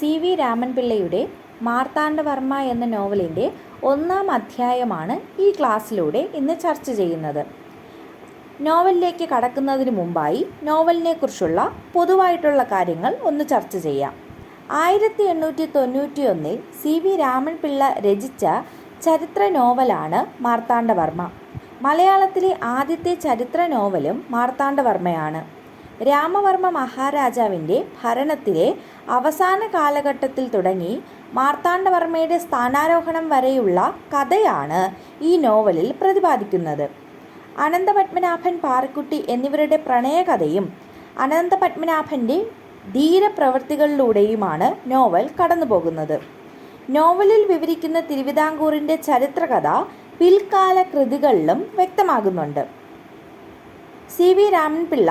C V രാമൻപിള്ളയുടെ Marthanda Varma എന്ന നോവലിന്റെ ഒന്നാം അധ്യായമാണ് ഈ ക്ലാസ്സിലൂടെ ഇന്ന് ചർച്ച ചെയ്യുന്നത്. നോവലിലേക്ക് കടക്കുന്നതിന് മുമ്പായി നോവലിനെക്കുറിച്ചുള്ള പൊതുവായിട്ടുള്ള കാര്യങ്ങൾ ഒന്ന് ചർച്ച ചെയ്യാം. ആയിരത്തി എണ്ണൂറ്റി തൊണ്ണൂറ്റി ഒന്നിൽ സി വി രാമൻപിള്ള രചിച്ച ചരിത്ര നോവലാണ് മാർത്താണ്ഡവർമ്മ. മലയാളത്തിലെ ആദ്യത്തെ ചരിത്ര നോവലും മാർത്താണ്ഡവർമ്മയാണ്. രാമവർമ്മ മഹാരാജാവിന്റെ ഭരണത്തിലെ അവസാന കാലഘട്ടത്തിൽ തുടങ്ങി മാർത്താണ്ഡവർമ്മയുടെ സ്ഥാനാരോഹണം വരെയുള്ള കഥയാണ് ഈ നോവലിൽ പ്രതിപാദിക്കുന്നത്. അനന്തപത്മനാഭൻ പാറക്കുട്ടി എന്നിവരുടെ പ്രണയകഥയും അനന്തപത്മനാഭന്റെ ധീരപ്രവൃത്തികളിലൂടെയുമാണ് നോവൽ കടന്നുപോകുന്നത്. നോവലിൽ വിവരിക്കുന്ന തിരുവിതാംകൂറിന്റെ ചരിത്രകഥ പിൽക്കാല കൃതികളിലും വ്യക്തമാകുന്നുണ്ട്. സി വി രാമൻപിള്ള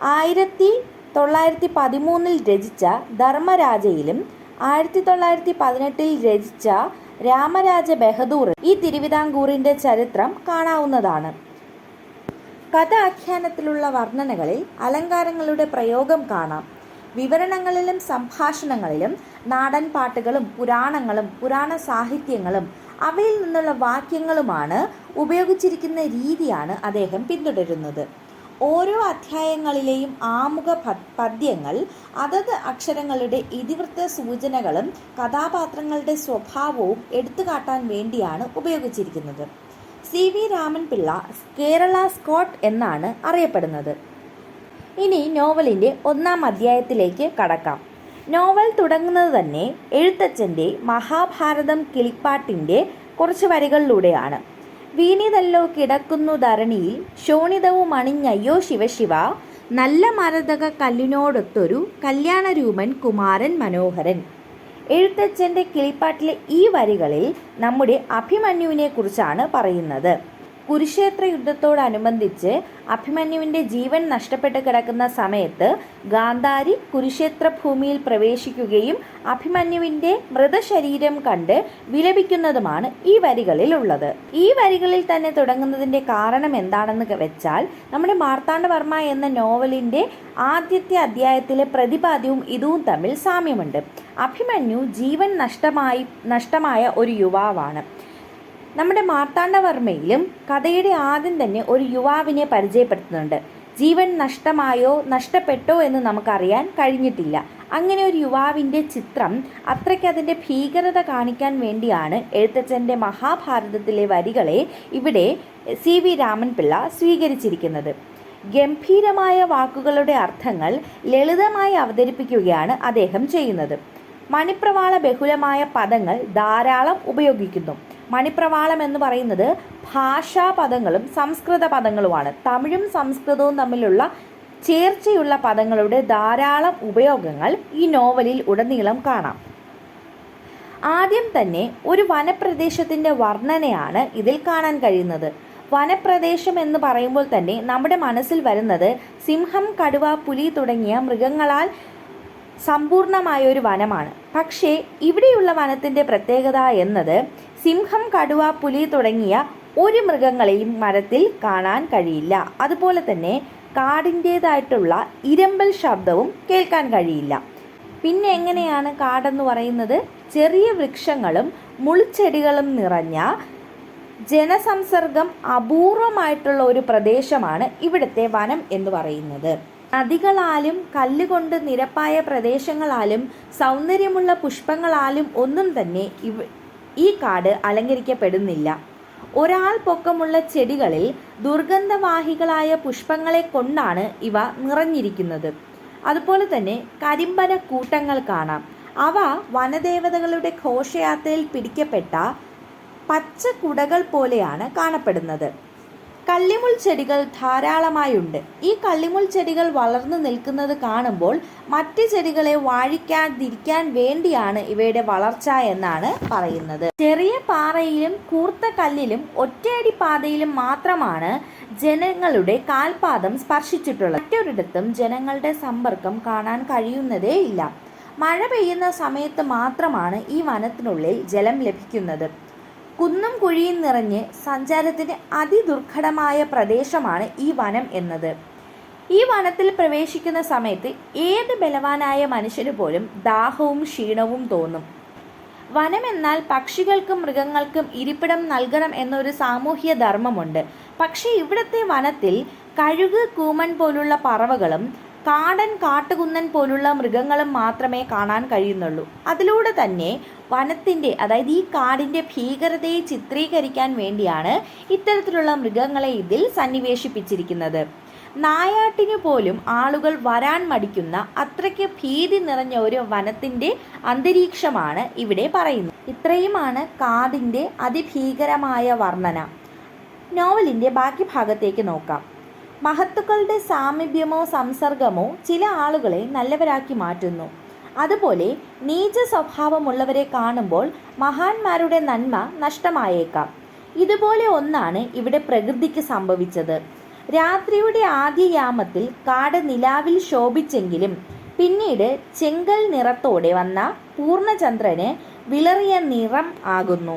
ആയിരത്തി തൊള്ളായിരത്തി പതിമൂന്നിൽ രചിച്ച ധർമ്മരാജയിലും ആയിരത്തി തൊള്ളായിരത്തി പതിനെട്ടിൽ രചിച്ച രാമരാജ ബഹദൂർ ഈ തിരുവിതാംകൂറിന്റെ ചരിത്രം കാണാവുന്നതാണ്. കഥ ആഖ്യാനത്തിലുള്ള വർണനകളിൽ അലങ്കാരങ്ങളുടെ പ്രയോഗം കാണാം. വിവരണങ്ങളിലും സംഭാഷണങ്ങളിലും നാടൻ പാട്ടുകളും പുരാണങ്ങളും പുരാണ സാഹിത്യങ്ങളും അവയിൽ നിന്നുള്ള വാക്യങ്ങളുമാണ് ഉപയോഗിച്ചിരിക്കുന്ന രീതിയാണ് അദ്ദേഹം പിന്തുടരുന്നത്. ഓരോ അധ്യായങ്ങളിലെയും ആമുഖ പദ്യങ്ങൾ അതത് അക്ഷരങ്ങളുടെ ഇതിവൃത്ത സൂചനകളും കഥാപാത്രങ്ങളുടെ സ്വഭാവവും എടുത്തുകാട്ടാൻ വേണ്ടിയാണ് ഉപയോഗിച്ചിരിക്കുന്നത്. C V Ramanpillai Kerala Scott എന്നാണ് അറിയപ്പെടുന്നത്. ഇനി നോവലിന്റെ ഒന്നാം അധ്യായത്തിലേക്ക് കടക്കാം. നോവൽ തുടങ്ങുന്നത് തന്നെ എഴുത്തച്ഛന്റെ മഹാഭാരതം കിളിപ്പാട്ടിന്റെ കുറച്ച് വരികളിലൂടെയാണ്. വീണിതല്ലോ കിടക്കുന്നു ധരണിയിൽ. ശോണിതവും അണിഞ്ഞയ്യോ ശിവശിവ നല്ല മരതക കല്ലിനോടൊത്തൊരു കല്യാണരൂപൻ കുമാരൻ മനോഹരൻ. എഴുത്തച്ഛന്റെ കിളിപ്പാട്ടിലെ ഈ വരികളിൽ നമ്മുടെ അഭിമന്യുവിനെ കുറിച്ചാണ് പറയുന്നത്. കുരുക്ഷേത്ര യുദ്ധത്തോടനുബന്ധിച്ച് അഭിമന്യുവിന്റെ ജീവൻ നഷ്ടപ്പെട്ട് കിടക്കുന്ന സമയത്ത് ഗാന്ധാരി കുരുക്ഷേത്ര ഭൂമിയിൽ പ്രവേശിക്കുകയും അഭിമന്യുവിന്റെ മൃതശരീരം കണ്ട് വിലപിക്കുന്നതുമാണ് ഈ വരികളിൽ ഉള്ളത് ഈ വരികളിൽ തന്നെ തുടങ്ങുന്നതിന്റെ കാരണം എന്താണെന്ന് വെച്ചാൽ നമ്മുടെ മാർത്താണ്ഡവർമ്മ എന്ന നോവലിന്റെ ആദ്യത്തെ അധ്യായത്തിലെ പ്രതിപാദ്യവും ഇതും തമ്മിൽ സാമ്യമുണ്ട്. അഭിമന്യു ജീവൻ നഷ്ടമായി നഷ്ടമായ ഒരു യുവാവാണ്. നമ്മുടെ മാർത്താണ്ഡവർമ്മയിലും കഥയുടെ ആദ്യം തന്നെ ഒരു യുവാവിനെ പരിചയപ്പെടുത്തുന്നുണ്ട്. ജീവൻ നഷ്ടമായോ നഷ്ടപ്പെട്ടോ എന്ന് നമുക്കറിയാൻ കഴിഞ്ഞിട്ടില്ല. അങ്ങനെ ഒരു യുവാവിന്റെ ചിത്രം അത്രയ്ക്ക് അതിന്റെ ഭീകരത കാണിക്കാൻ വേണ്ടിയാണ് എഴുത്തച്ഛന്റെ മഹാഭാരതത്തിലെ വരികളെ ഇവിടെ സി വി രാമൻപിള്ള സ്വീകരിച്ചിരിക്കുന്നത്. ഗംഭീരമായ വാക്കുകളുടെ അർത്ഥങ്ങൾ ലളിതമായി അവതരിപ്പിക്കുകയാണ് അദ്ദേഹം ചെയ്യുന്നത്. മണിപ്രവാള ബഹുലമായ പദങ്ങൾ ധാരാളം ഉപയോഗിക്കുന്നു. മണിപ്രവാളം എന്ന് പറയുന്നത് ഭാഷാ പദങ്ങളും സംസ്കൃത പദങ്ങളുമാണ് തമിഴും സംസ്കൃതവും തമ്മിലുള്ള ചേർച്ചയുള്ള പദങ്ങളുടെ ധാരാളം ഉപയോഗങ്ങൾ ഈ നോവലിൽ ഉടനീളം കാണാം. ആദ്യം തന്നെ ഒരു വനപ്രദേശത്തിന്റെ വർണനയാണ് ഇതിൽ കാണാൻ കഴിയുന്നത്. വനപ്രദേശം എന്ന് പറയുമ്പോൾ തന്നെ നമ്മുടെ മനസ്സിൽ വരുന്നത് സിംഹം കടുവ പുലി തുടങ്ങിയ മൃഗങ്ങളാൽ സമ്പൂർണമായ ഒരു വനമാണ്. പക്ഷേ ഇവിടെയുള്ള വനത്തിന്റെ പ്രത്യേകത എന്നത് സിംഹം കടുവ പുലി തുടങ്ങിയ ഒരു മൃഗങ്ങളെയും മരത്തിൽ കാണാൻ കഴിയില്ല. അതുപോലെ തന്നെ കാടിന്റേതായിട്ടുള്ള ഇരമ്പൽ ശബ്ദവും കേൾക്കാൻ കഴിയില്ല. പിന്നെ എങ്ങനെയാണ് കാടെന്ന് പറയുന്നത്? ചെറിയ വൃക്ഷങ്ങളും മുളിച്ചെടികളും നിറഞ്ഞ ജനസംസർഗം അപൂർവമായിട്ടുള്ള ഒരു പ്രദേശമാണ് ഇവിടുത്തെ വനം എന്ന് പറയുന്നത്. നദികളാലും കല്ലുകൊണ്ട് നിരപ്പായ പ്രദേശങ്ങളാലും സൗന്ദര്യമുള്ള പുഷ്പങ്ങളാലും ഒന്നും തന്നെ ഇവ ഈ കാട് അലങ്കരിക്കപ്പെടുന്നില്ല. ഒരാൾ പൊക്കമുള്ള ചെടികളിൽ ദുർഗന്ധവാഹികളായ പുഷ്പങ്ങളെ കൊണ്ടാണ് ഇവ നിറഞ്ഞിരിക്കുന്നത്. അതുപോലെ തന്നെ കരിമ്പന കൂട്ടങ്ങൾ കാണാം. അവ വനദേവതകളുടെ ഘോഷയാത്രയിൽ പിടിക്കപ്പെട്ട പച്ച കുടകൾ പോലെയാണ് കാണപ്പെടുന്നത്. കള്ളിമുൾ ചെടികൾ ധാരാളമായുണ്ട്. ഈ കള്ളിമുൾ ചെടികൾ വളർന്നു നിൽക്കുന്നത് കാണുമ്പോൾ മറ്റു ചെടികളെ വാഴിക്കാതിരിക്കാൻ വേണ്ടിയാണ് ഇവയുടെ വളർച്ച എന്നാണ് പറയുന്നത്. ചെറിയ പാറയിലും കൂർത്ത കല്ലിലും ഒറ്റയടി പാതയിലും മാത്രമാണ് ജനങ്ങളുടെ കാൽപാദം സ്പർശിച്ചിട്ടുള്ളത്. മറ്റൊരിടത്തും ജനങ്ങളുടെ സമ്പർക്കം കാണാൻ കഴിയുന്നതേ ഇല്ല. മഴ പെയ്യുന്ന സമയത്ത് മാത്രമാണ് ഈ വനത്തിനുള്ളിൽ ജലം ലഭിക്കുന്നത്. കുന്നും കുഴിയും നിറഞ്ഞ് സഞ്ചാരത്തിന് അതിദുർഘടമായ പ്രദേശമാണ് ഈ വനം എന്നത്. ഈ വനത്തിൽ പ്രവേശിക്കുന്ന സമയത്ത് ഏത് ബലവാനായ മനുഷ്യന് പോലും ദാഹവും ക്ഷീണവും തോന്നും. വനം എന്നാൽ പക്ഷികൾക്കും മൃഗങ്ങൾക്കും ഇരിപ്പിടം നൽകണം എന്നൊരു സാമൂഹ്യ ധർമ്മമുണ്ട്. പക്ഷേ ഇവിടുത്തെ വനത്തിൽ കഴുക് കൂമൻ പോലുള്ള പറവകളും കാടൻ കാട്ടുകുന്നൻ പോലുള്ള മൃഗങ്ങളും മാത്രമേ കാണാൻ കഴിയുന്നുള്ളൂ. അതിലൂടെ തന്നെ വനത്തിന്റെ അതായത് ഈ കാടിന്റെ ഭീകരതയെ ചിത്രീകരിക്കാൻ വേണ്ടിയാണ് ഇത്തരത്തിലുള്ള മൃഗങ്ങളെ ഇതിൽ സന്നിവേശിപ്പിച്ചിരിക്കുന്നത്. നായാട്ടിനു പോലും ആളുകൾ വരാൻ മടിക്കുന്ന അത്രയ്ക്ക് ഭീതി നിറഞ്ഞ ഒരു വനത്തിന്റെ അന്തരീക്ഷമാണ് ഇവിടെ പറയുന്നത്. ഇത്രയുമാണ് കാടിന്റെ അതിഭീകരമായ വർണന. നോവലിന്റെ ബാക്കി ഭാഗത്തേക്ക് നോക്കാം. മഹത്തുക്കളുടെ സാമീപ്യമോ സംസർഗമോ ചില ആളുകളെ നല്ലവരാക്കി മാറ്റുന്നു. അതുപോലെ നീച സ്വഭാവമുള്ളവരെ കാണുമ്പോൾ മഹാന്മാരുടെ നന്മ നഷ്ടമായേക്കാം. ഇതുപോലെ ഒന്നാണ് ഇവിടെ പ്രകൃതിക്ക് സംഭവിച്ചത്. രാത്രിയുടെ ആദ്യ യാമത്തിൽ കാട് നിലാവിൽ ശോഭിച്ചെങ്കിലും പിന്നീട് ചെങ്കൽ നിറത്തോടെ വന്ന പൂർണചന്ദ്രന് വിളറിയ നിറം ആകുന്നു.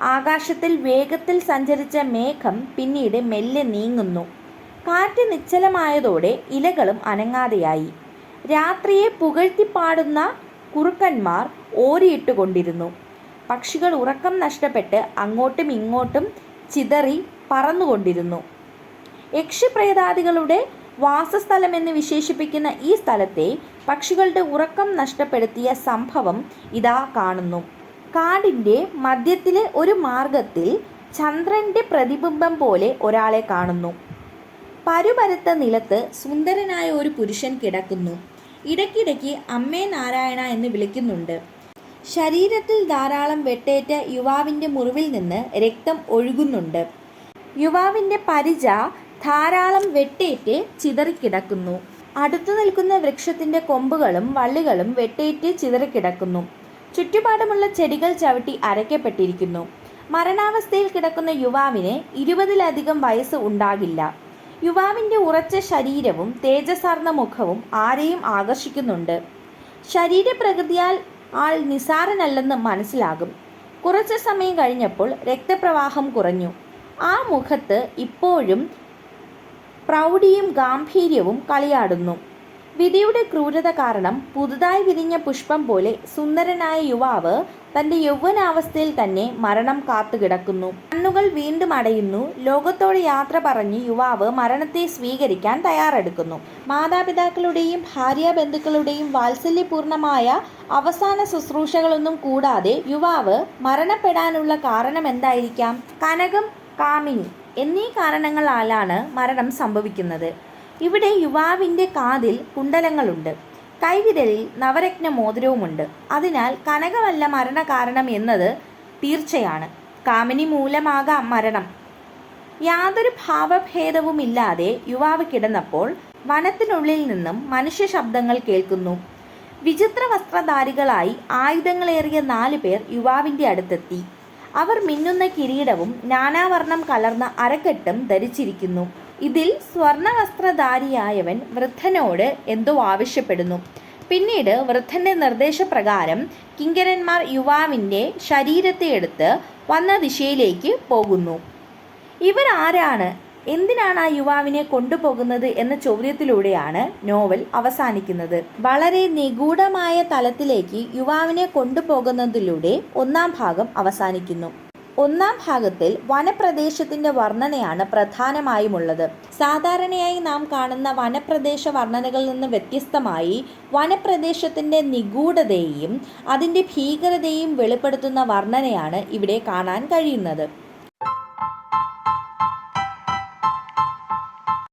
ആകാശത്തിൽ വേഗത്തിൽ സഞ്ചരിച്ച മേഘം പിന്നീട് മെല്ലെ നീങ്ങുന്നു. കാറ്റ് നിശ്ചലമായതോടെ ഇലകളും അനങ്ങാതെയായി. രാത്രിയെ പുകഴ്ത്തിപ്പാടുന്ന കുറുക്കന്മാർ ഓരിയിട്ടുകൊണ്ടിരുന്നു. പക്ഷികൾ ഉറക്കം നഷ്ടപ്പെട്ട് അങ്ങോട്ടും ഇങ്ങോട്ടും ചിതറി പറന്നുകൊണ്ടിരുന്നു. യക്ഷിപ്രേതാദികളുടെ വാസസ്ഥലമെന്ന് വിശേഷിപ്പിക്കുന്ന ഈ സ്ഥലത്തെ പക്ഷികളുടെ ഉറക്കം നഷ്ടപ്പെടുത്തിയ സംഭവം ഇതാ കാണുന്നു. കാടിന്റെ മധ്യത്തിലെ ഒരു മാർഗത്തിൽ ചന്ദ്രന്റെ പ്രതിബിംബം പോലെ ഒരാളെ കാണുന്നു. പരുപരുത്ത നിലത്ത് സുന്ദരനായ ഒരു പുരുഷൻ കിടക്കുന്നു. ഇടയ്ക്കിടയ്ക്ക് അമ്മേ നാരായണ എന്ന് വിളിക്കുന്നുണ്ട്. ശരീരത്തിൽ ധാരാളം വെട്ടേറ്റ യുവാവിന്റെ മുറിവിൽ നിന്ന് രക്തം ഒഴുകുന്നുണ്ട്. യുവാവിന്റെ പരിച ധാരാളം വെട്ടേറ്റ് ചിതറിക്കിടക്കുന്നു. അടുത്തു നിൽക്കുന്ന വൃക്ഷത്തിന്റെ കൊമ്പുകളും വള്ളികളും വെട്ടേറ്റ് ചിതറിക്കിടക്കുന്നു. ചുറ്റുപാടുമുള്ള ചെടികൾ ചവിട്ടി അരയ്ക്കപ്പെട്ടിരിക്കുന്നു. മരണാവസ്ഥയിൽ കിടക്കുന്ന യുവാവിന് ഇരുപതിലധികം വയസ്സ് ഉണ്ടാകില്ല. യുവാവിന്റെ ഉറച്ച ശരീരവും തേജസാർന്ന മുഖവും ആരെയും ആകർഷിക്കുന്നുണ്ട്. ശരീരപ്രകൃതിയാൽ ആൾ നിസാരനല്ലെന്ന് മനസ്സിലാകും. കുറച്ച് സമയം കഴിഞ്ഞപ്പോൾ രക്തപ്രവാഹം കുറഞ്ഞു. ആ മുഖത്ത് ഇപ്പോഴും പ്രൗഢിയും ഗാംഭീര്യവും കളിയാടുന്നു. വിധിയുടെ ക്രൂരത കാരണം പുതുതായി വിരിഞ്ഞ പുഷ്പം പോലെ സുന്ദരനായ യുവാവ് തന്റെ യൗവനാവസ്ഥയിൽ തന്നെ മരണം കാത്തുകിടക്കുന്നു. കണ്ണുകൾ വീണ്ടും അടയുന്നു. ലോകത്തോട് യാത്ര പറഞ്ഞ് യുവാവ് മരണത്തെ സ്വീകരിക്കാൻ തയ്യാറെടുക്കുന്നു. മാതാപിതാക്കളുടെയും ഭാര്യ ബന്ധുക്കളുടെയും വാത്സല്യപൂർണമായ അവസാന ശുശ്രൂഷകളൊന്നും കൂടാതെ യുവാവ് മരണപ്പെടാനുള്ള കാരണം എന്തായിരിക്കാം? കനകം കാമിനി എന്നീ കാരണങ്ങളാലാണ് മരണം സംഭവിക്കുന്നത്. ഇവിടെ യുവാവിന്റെ കാതിൽ കുണ്ടലങ്ങളുണ്ട്. കൈവിരലിൽ നവരത്ന മോതിരവുമുണ്ട്. അതിനാൽ കനകമല്ല മരണകാരണം എന്നത് തീർച്ചയാണ്. കാമിനി മൂലമാകാം മരണം. യാതൊരു ഭാവഭേദവുമില്ലാതെ യുവാവ് കിടന്നപ്പോൾ വനത്തിനുള്ളിൽ നിന്നും മനുഷ്യ ശബ്ദങ്ങൾ കേൾക്കുന്നു. വിചിത്ര വസ്ത്രധാരികളായി ആയുധങ്ങളേറിയ നാല് പേർ യുവാവിന്റെ അടുത്തെത്തി. അവർ മിന്നുന്ന കിരീടവും നാനാവർണം കലർന്ന അരക്കെട്ടും ധരിച്ചിരിക്കുന്നു. ഇതിൽ സ്വർണവസ്ത്രധാരിയായവൻ വൃദ്ധനോട് എന്തോ ആവശ്യപ്പെടുന്നു. പിന്നീട് വൃദ്ധന്റെ നിർദ്ദേശപ്രകാരം കിങ്കരന്മാർ യുവാവിന്റെ ശരീരത്തെ എടുത്ത് വന്ന ദിശയിലേക്ക് പോകുന്നു. ഇവർ ആരാണ്? എന്തിനാണ് ആ യുവാവിനെ കൊണ്ടുപോകുന്നത് എന്ന ചോദ്യത്തിലൂടെയാണ് നോവൽ അവസാനിക്കുന്നത്. വളരെ നിഗൂഢമായ തലത്തിലേക്ക് യുവാവിനെ കൊണ്ടുപോകുന്നതിലൂടെ ഒന്നാം ഭാഗം അവസാനിക്കുന്നു. ഒന്നാം ഭാഗത്തിൽ വനപ്രദേശത്തിന്റെ വർണനയാണ് പ്രധാനമായുമുള്ളത്. സാധാരണയായി നാം കാണുന്ന വനപ്രദേശ വർണനകളിൽ നിന്ന് വ്യത്യസ്തമായി വനപ്രദേശത്തിന്റെ നിഗൂഢതയെയും അതിന്റെ ഭീകരതയും വെളിപ്പെടുത്തുന്ന വർണനയാണ് ഇവിടെ കാണാൻ കഴിയുന്നത്.